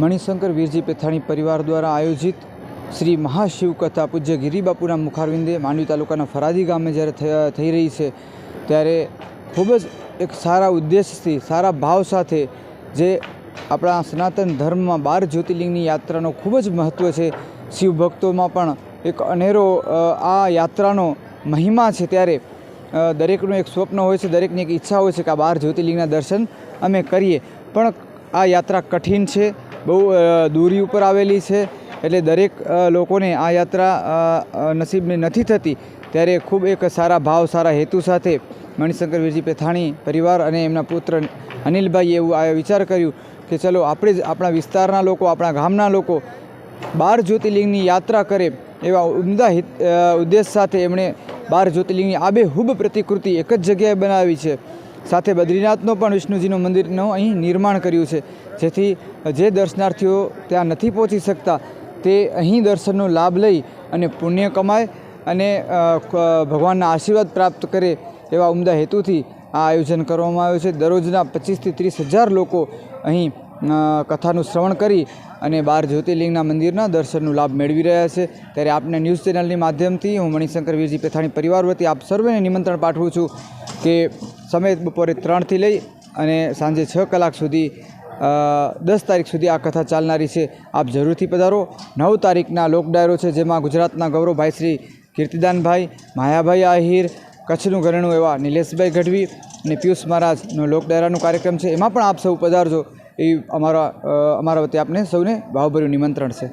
મણિશંકર, વીરજી પેથાણી પરિવાર દ્વારા આયોજિત શ્રી મહાશિવકથા પૂજ્ય ગિરિબાપુના મુખારવિંદે માંડવી તાલુકાના ફરાદી ગામે જ્યારે થઈ રહી છે, ત્યારે ખૂબ જ એક સારા ઉદ્દેશથી, સારા ભાવ સાથે જે આપણા સનાતન ધર્મમાં બાર જ્યોતિર્લિંગની યાત્રાનો ખૂબ જ મહત્ત્વ છે, શિવ ભક્તોમાં પણ એક અનેરો આ યાત્રાનો મહિમા છે ત્યારે દરેકનું એક સ્વપ્ન હોય છે, દરેકની એક ઈચ્છા હોય છે કે આ બાર જ્યોતિર્લિંગના દર્શન અમે કરીએ. પણ આ યાત્રા કઠિન છે, બહુ દૂરી ઉપર આવેલી છે, એટલે દરેક લોકોને આ યાત્રા નસીબની નથી થતી. ત્યારે ખૂબ એક સારા ભાવ, સારા હેતુ સાથે મણિશંકર વીરજી પેથાણી પરિવાર અને એમના પુત્ર અનિલભાઈએ એવું આ વિચાર કર્યું કે ચલો, આપણે જ આપણા વિસ્તારના લોકો, આપણા ગામના લોકો બાર જ્યોતિર્લિંગની યાત્રા કરે એવા ઉમદા હિત ઉદ્દેશ સાથે એમણે બાર જ્યોતિર્લિંગની આબેહૂબ પ્રતિકૃતિ એક જ જગ્યાએ બનાવી છે. સાથે બદ્રીનાથનો પણ વિષ્ણુજીનું મંદિરનું અહીં નિર્માણ કર્યું છે. જેથી જે દર્શનાર્થીઓ ત્યાં નથી પહોંચી શકતા તે અહીં દર્શનનો લાભ લઈ અને પુણ્ય કમાય અને ભગવાનના આશીર્વાદ પ્રાપ્ત કરે એવા ઉમદા હેતુથી આ આયોજન કરવામાં આવ્યું છે. દરરોજના પચીસથી ત્રીસ હજાર લોકો અહીં કથાનું શ્રવણ કરી અને બાર જ્યોતિર્લિંગના મંદિરના દર્શનનો લાભ મેળવી રહ્યા છે. ત્યારે આપને ન્યૂઝ ચેનલની માધ્યમથી હું મણિશંકર વીરજી પેથાણી, પરિવાર વતી આપ સર્વેને નિમંત્રણ પાઠવું છું કે સમય બપોરે ત્રણથી લઈ અને સાંજે છ કલાક સુધી દસ તારીખ સુધી આ કથા ચાલનારી છે. આપ જરૂરથી પધારો. નવ તારીખના લોક ડાયરો છે, જેમાં ગુજરાતના ગૌરવભાઈ શ્રી કીર્તિદાનભાઈ, માયાભાઈ આહિર, કચ્છનું ઘરેણું એવા નિલેશભાઈ ગઢવી અને પિયુષ મહારાજનો લોક ડાયરાનો કાર્યક્રમ છે. એમાં પણ આપ સૌ પધારજો એ અમારા અમારા વતી આપને સૌને ભાવભર્યું નિમંત્રણ છે.